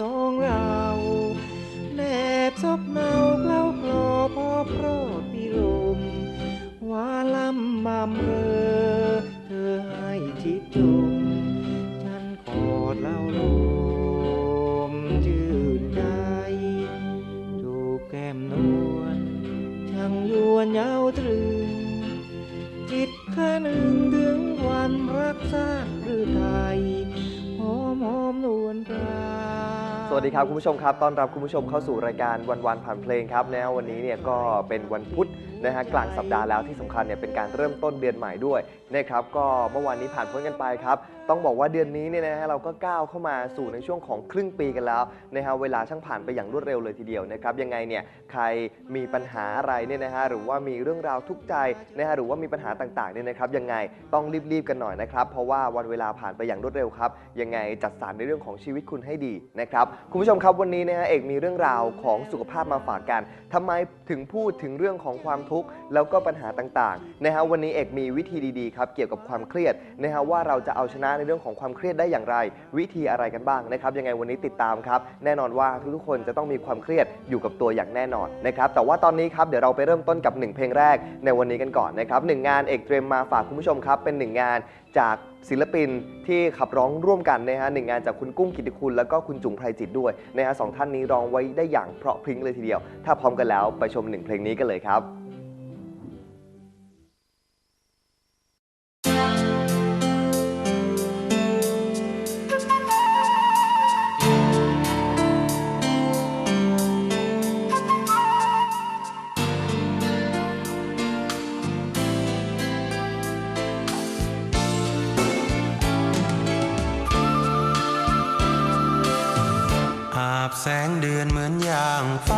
ท้องเราแนบซบเนาเคล้าคลอพอโปรดพิรมว่าลำมำเรอ เธอให้ชิดชมฉันกอดเล่าลมชื่นใจจูบแก้มนวลช่างยวนเยาวตรึง จิตข้าหนึ่งถึงวันรักษาหรือไทย วัสดีครับคุณผู้ชมครับ ต้อนรับคุณผู้ชมเข้าสู่รายการวันวันผ่านเพลงครับนะวันนี้เนี่ยก็เป็นวันพุธนะฮะกลางสัปดาห์แล้วที่สำคัญเนี่ยเป็นการเริ่มต้นเดือนใหม่ด้วยนะครับก็เมื่อวานนี้ผ่านพ้นกันไปครับ ต้องบอกว่าเดือนนี้เนี่ยนะฮะเราก็ก้าวเข้ามาสู่ในช่วงของครึ่งปีกันแล้วนะฮะเวลาช่างผ่านไปอย่างรวดเร็วเลยทีเดียวนะครับยังไงเนี่ยใครมีปัญหาอะไรเนี่ยนะฮะหรือว่ามีเรื่องราวทุกข์ใจนะฮะหรือว่ามีปัญหาต่างๆเนี่ยนะครับยังไงต้องรีบๆกันหน่อยนะครับเพราะว่าวันเวลาผ่านไปอย่างรวดเร็วครับยังไงจัดสรรในเรื่องของชีวิตคุณให้ดีนะครับคุณผู้ชมครับวันนี้นะฮะเอกมีเรื่องราวของสุขภาพมาฝากกันทำไมถึงพูดถึงเรื่องของความทุกข์แล้วก็ปัญหาต่างๆนะฮะวันนี้เอกมีวิธีดีๆครับเกี่ยวกับความเครียดนะฮะว่าเราจะเอาชนะในเรื่องของความเครียดได้อย่างไร วิธีอะไรกันบ้างนะครับ ยังไงวันนี้ติดตามครับ แน่นอนว่าทุกๆคนจะต้องมีความเครียดอยู่กับตัวอย่างแน่นอนนะครับแต่ว่าตอนนี้ครับเดี๋ยวเราไปเริ่มต้นกับหนึ่งเพลงแรกในวันนี้กันก่อนนะครับหนึ่งงานเอกเตรียมมาฝากคุณผู้ชมครับ เป็นหนึ่งงานจากศิลปินที่ขับร้องร่วมกันนะฮะหนึ่งงานจากคุณกุ้งกิติคุณ แล้วก็คุณจุ๋งไพรจิตด้วยนะฮะสองท่านนี้ร้องไว้ได้อย่างเพราะพริ้งเลยทีเดียว ถ้าพร้อมกันแล้วไปชมหนึ่งเพลงนี้กันเลยครับ บแสงเดือนเหมือนอย่างไฟ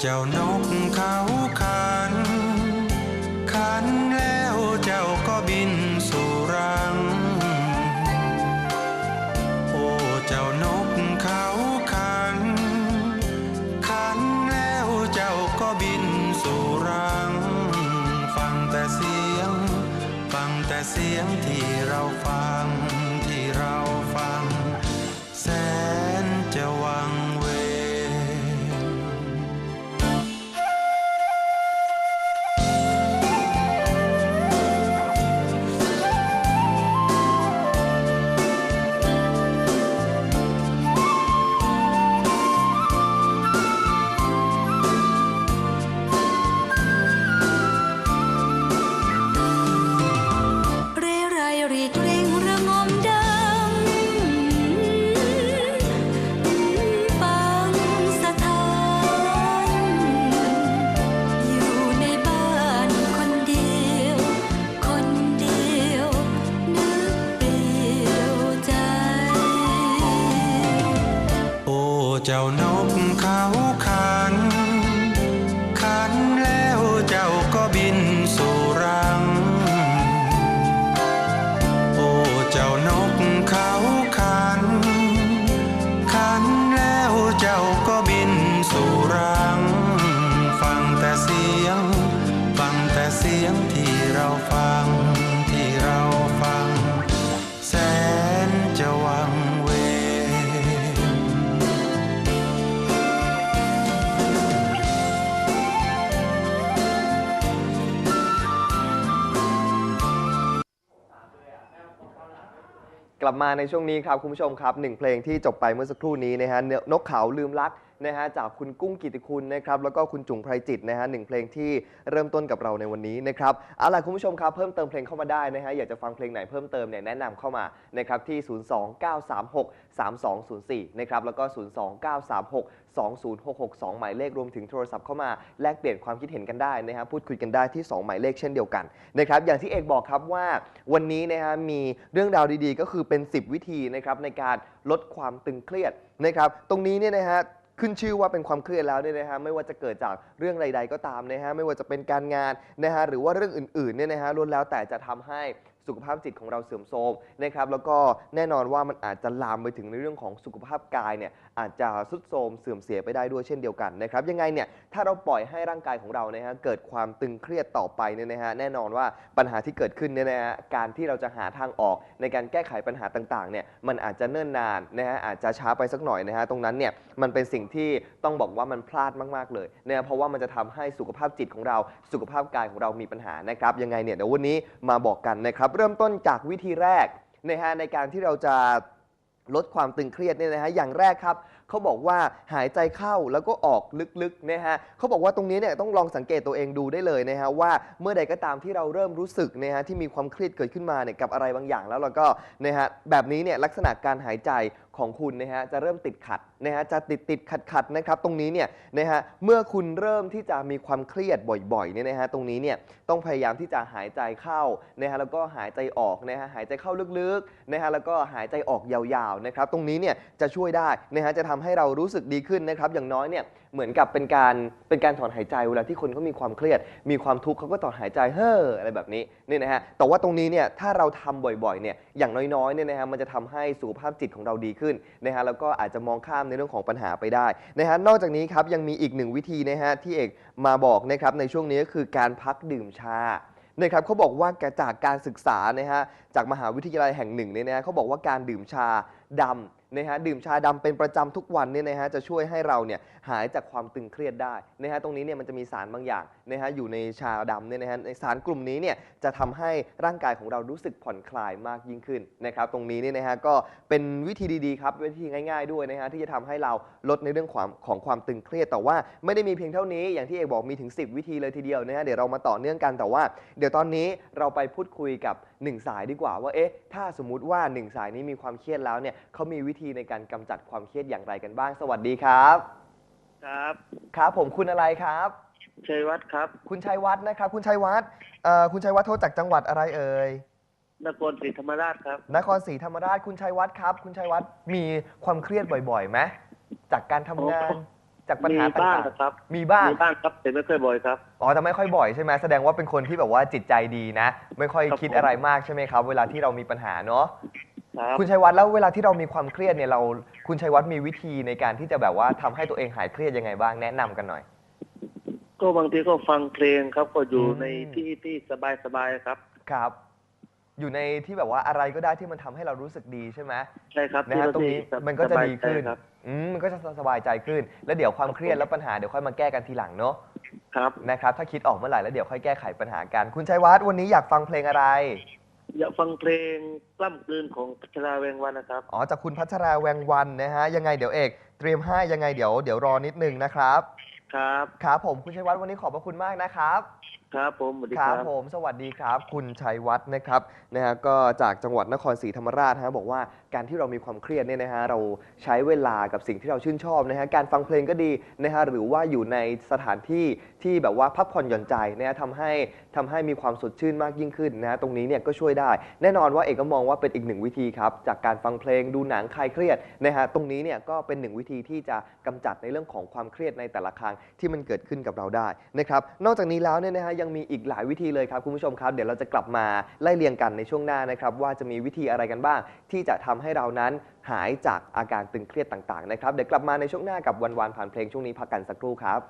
เจ้านกเขาคันคันแล้วเจ้าก็บินสู่รัง โอ้เจ้านกเขาคันคันแล้วเจ้าก็บินสู่รัง ฟังแต่เสียง ฟังแต่เสียงที่เราฟัง เขาคันคันแล้วเจ้าก็บินสู่รัง โอ้เจ้านกเขาคันคันแล้วเจ้าก็บินสู่รัง ฟังแต่เสียง ฟังแต่เสียงที่เราฟัง ลับมาในช่วงนี้ครับคุณผู้ชมครับหนึ่งเพลงที่จบไปเมื่อสักครู่นี้นะฮะเนื้อนกเขาลืมรัก นะฮะจากคุณกุ้งกิติคุณนะครับแล้วก็คุณจุ๋งไพรจิตนะฮะหนึ่งเพลงที่เริ่มต้นกับเราในวันนี้นะครับเอาล่ะคุณผู้ชมครับเพิ่มเติมเพลงเข้ามาได้นะฮะอยากจะฟังเพลงไหนเพิ่มเติมเนี่ยแนะนำเข้ามานะครับที่ 029363204นะครับแล้วก็ 029362066 หมายเลขรวมถึงโทรศัพท์เข้ามาแลกเปลี่ยนความคิดเห็นกันได้นะฮะพูดคุยกันได้ที่ 2 หมายเลขเช่นเดียวกันนะครับอย่างที่เอกบอกครับว่าวันนี้นะฮะมีเรื่องราวดีๆ ก็คือเป็น 10 วิธีนะครับในการลดความตึงเครียดนะครับตรงนี้เนี่ยนะฮะ ขึ้นชื่อว่าเป็นความเครียดแล้วเนี่ยนะฮะไม่ว่าจะเกิดจากเรื่องใด ๆ ก็ตามนะฮะไม่ว่าจะเป็นการงานนะฮะหรือว่าเรื่องอื่นๆเนี่ยนะฮะล้วนแล้วแต่จะทำให้สุขภาพจิตของเราเสื่อมโทรมนะครับแล้วก็แน่นอนว่ามันอาจจะลามไปถึงในเรื่องของสุขภาพกายเนี่ย อาจจะทรุดโทรมเสื่อมเสียไปได้ด้วยเช่นเดียวกันนะครับยังไงเนี่ยถ้าเราปล่อยให้ร่างกายของเรานะฮะเกิดความตึงเครียดต่อไปเนี่ยนะฮะแน่นอนว่าปัญหาที่เกิดขึ้นเนี่ยนะฮะการที่เราจะหาทางออกในการแก้ไขปัญหาต่างๆเนี่ยมันอาจจะเนิ่นนานนะฮะอาจจะช้าไปสักหน่อยนะฮะตรงนั้นเนี่ยมันเป็นสิ่งที่ต้องบอกว่ามันพลาดมากๆเลยนะเพราะว่ามันจะทำให้สุขภาพจิตของเราสุขภาพกายของเรามีปัญหานะครับยังไงเนี่ยเดี๋ยววันนี้มาบอกกันนะครับเริ่มต้นจากวิธีแรกนะฮะในการที่เราจะ ลดความตึงเครียดเนี่ยนะฮะอย่างแรกครับเขาบอกว่าหายใจเข้าแล้วก็ออกลึกๆนะฮะเขาบอกว่าตรงนี้เนี่ยต้องลองสังเกตตัวเองดูได้เลยนะฮะว่าเมื่อใดก็ตามที่เราเริ่มรู้สึกนะฮะที่มีความเครียดเกิดขึ้นมาเนี่ยกับอะไรบางอย่างแล้วเราก็นะฮะแบบนี้เนี่ยลักษณะการหายใจของคุณนะฮะจะเริ่มติดขัดนะฮะจะติดติดขัดขัดนะครับตรงนี้เนี่ยนะฮะเมื่อคุณเริ่มที่จะมีความเครียดบ่อยๆเนี่ยนะฮะตรงนี้เนี่ยต้องพยายามที่จะหายใจเข้านะฮะแล้วก็หายใจออกนะฮะหายใจเข้าลึกๆนะฮะแล้วก็หายใจออกยาวๆนะครับตรงนี้เนี่ยจะช่วยได้นะฮะจะทำให้เรารู้สึกดีขึ้นนะครับ อย่างน้อยเนี่ยเหมือนกับเป็นการเป็นการถอนหายใจเวลาที่คนเขามีความเครียด มีความทุกข์เขาก็ถอนหายใจเฮ้ออะไรแบบนี้นี่นะฮะแต่ว่าตรงนี้เนี่ยถ้าเราทำบ่อยๆเนี่ยอย่างน้อยๆเนี่ยนะฮะมันจะทำให้สุขภาพจิตของเราดีขึ้นนะฮะแล้วก็อาจจะมองข้ามในเรื่องของปัญหาไปได้นะฮะนอกจากนี้ครับยังมีอีกหนึ่งวิธีนะฮะที่เอกมาบอกนะครับในช่วงนี้ก็คือการพักดื่มชานะครับเขาบอกว่าจากการศึกษานะฮะจากมหาวิทยาลัยแห่งหนึ่งเนี่ยนะฮะเขาบอกว่าการดื่มชาดำนะฮะดื่มชาดำเป็นประจำทุกวันเนี่ยนะฮะจะช่วยให้เราเนี่ยหายจากความตึงเครียดได้นะฮะตรงนี้เนี่ยมันจะมีสารบางอย่างนะฮะอยู่ในชาดำเนี่ยนะฮะในสารกลุ่มนี้เนี่ยจะทำให้ร่างกายของเรารู้สึกผ่อนคลายมากยิ่งขึ้นนะครับตรงนี้เนี่ยนะฮะก็เป็นวิธีดีๆครับวิธีง่าย ๆด้วยนะฮะที่จะทำให้เราลดในเรื่องความของความตึงเครียดแต่ว่าไม่ได้มีเพียงเท่านี้อย่างที่เอกบอกมีถึง 10 วิธีเลยทีเดียวนะฮะเดี๋ยวเรามาต่อเนื่องกันแต่ว่า เดี๋ยวตอนนี้เราไปพูดคุยกับหนึ่งสายดีกว่าว่าเอ๊ะถ้าสมมุติว่าหนึ่งสายนี้มีความเครียดแล้วเนี่ยเขามีวิธีในการกำจัดความเครียดอย่างไรกันบ้าง สวัสดีครับ ครับ ครับผมคุณอะไรครับ ชัยวัฒน์ครับคุณชัยวัฒน์นะครับ คุณชัยวัฒน์เอ่อคุณชัยวัฒน์โทรจากจังหวัดอะไรเอ่ย นครศรีธรรมราชครับ นครศรีธรรมราชคุณชัยวัฒน์ครับ คุณชัยวัฒน์มีความเครียดบ่อยๆไหมจากการทำงาน จากปัญมีหาบ้าต่างงนะครับๆมีบ้าง มีบ้างครับแต่ไม่ค่อยบ่อยครับ อ๋อแต่ไม่ค่อยบ่อยใช่ไหมแสดงว่าเป็นคนที่แบบว่าจิตใจดีนะ ไม่ค่อยครับคิดผม อะไรมากใช่ไหมครับ เวลาที่เรามีปัญหาเนาะครับคุณชัยวัฒน์แล้วเวลาที่เรามีความเครียดเนี่ยเรา คุณชัยวัฒน์มีวิธีในการที่จะแบบว่าทำให้ตัวเองหายเครียดยังไงบ้างแนะนำกันหน่อย ก็บางทีก็ฟังเพลงครับ ก็อยู่อืม ในที่ที่สบายสบายๆครับ ครับ อยู่ในที่แบบว่าอะไรก็ได้ที่มันทำให้เรารู้สึกดีใช่ไหม ใช่ครับนะฮะที่ตรงนี้ที่มันก็จะดีขึ้นสบายใจครับ อืมมันก็จะสบายใจขึ้น แล้วเดี๋ยวความเครียดแล้วปัญหาเดี๋ยวค่อยมาแก้กันทีหลังเนาะครับ นะครับถ้าคิดออกเมื่อไหร่แล้วเดี๋ยวค่อยแก้ไขปัญหากัน คุณชัยวัฒน์วันนี้อยากฟังเพลงอะไร อยากฟังเพลงกล้ำกลืนของพัชราเวงวันนะครับ อ๋อจากคุณพัชราแวงวันนะฮะยังไงเดี๋ยวเอก เตรียมให้ยังไงเดี๋ยวเดี๋ยวรอนิดนึงนะครับครับ ครับผมคุณชัยวัฒน์วันนี้ขอบพระคุณมากนะครับ ครับผมสวัสดีคครัรับบ ผมสวัสดีครับ คุณชัยวัฒน์นะครับนะฮะก็จากจังหวัดนครศรีธรรมราชนะฮะบอกว่า การที่เรามีความเครียดเนี่ยนะฮะเราใช้เวลากับสิ่งที่เราชื่นชอบนะฮะการฟังเพลงก็ดีนะฮะหรือว่าอยู่ในสถานที่ที่แบบว่าพักผ่อนหย่อนใจนะฮะทำให้ทำให้มีความสดชื่นมากยิ่งขึ้นนะฮะตรงนี้เนี่ยก็ช่วยได้ แน่นอนว่าเอกก็มองว่าเป็นอีกหนึ่งวิธีครับจากการฟังเพลงดูหนังคลายเครียดนะฮะตรงนี้เนี่ยก็เป็นหนึ่งวิธีที่จะกำจัดในเรื่องของความเครียดในแต่ละครั้งที่มันเกิดขึ้นกับเราได้นะครับนอกจากนี้แล้วเนี่ยนะฮะยังมีอีกหลายวิธีเลยครับคุณผู้ชมครับ เดี๋ยวเราจะกลับมาไล่เรียงกันในช่วงหน้านะครับว่าจะมีวิธีอะไรกันบ้าง ที่จะทำใให้เรานั้นหายจากอาการตึงเครียดต่างๆนะครับ เดี๋ยวกลับมาในช่วงหน้ากับวันวานผ่านเพลงช่วงนี้พักกันสักครู่ครับ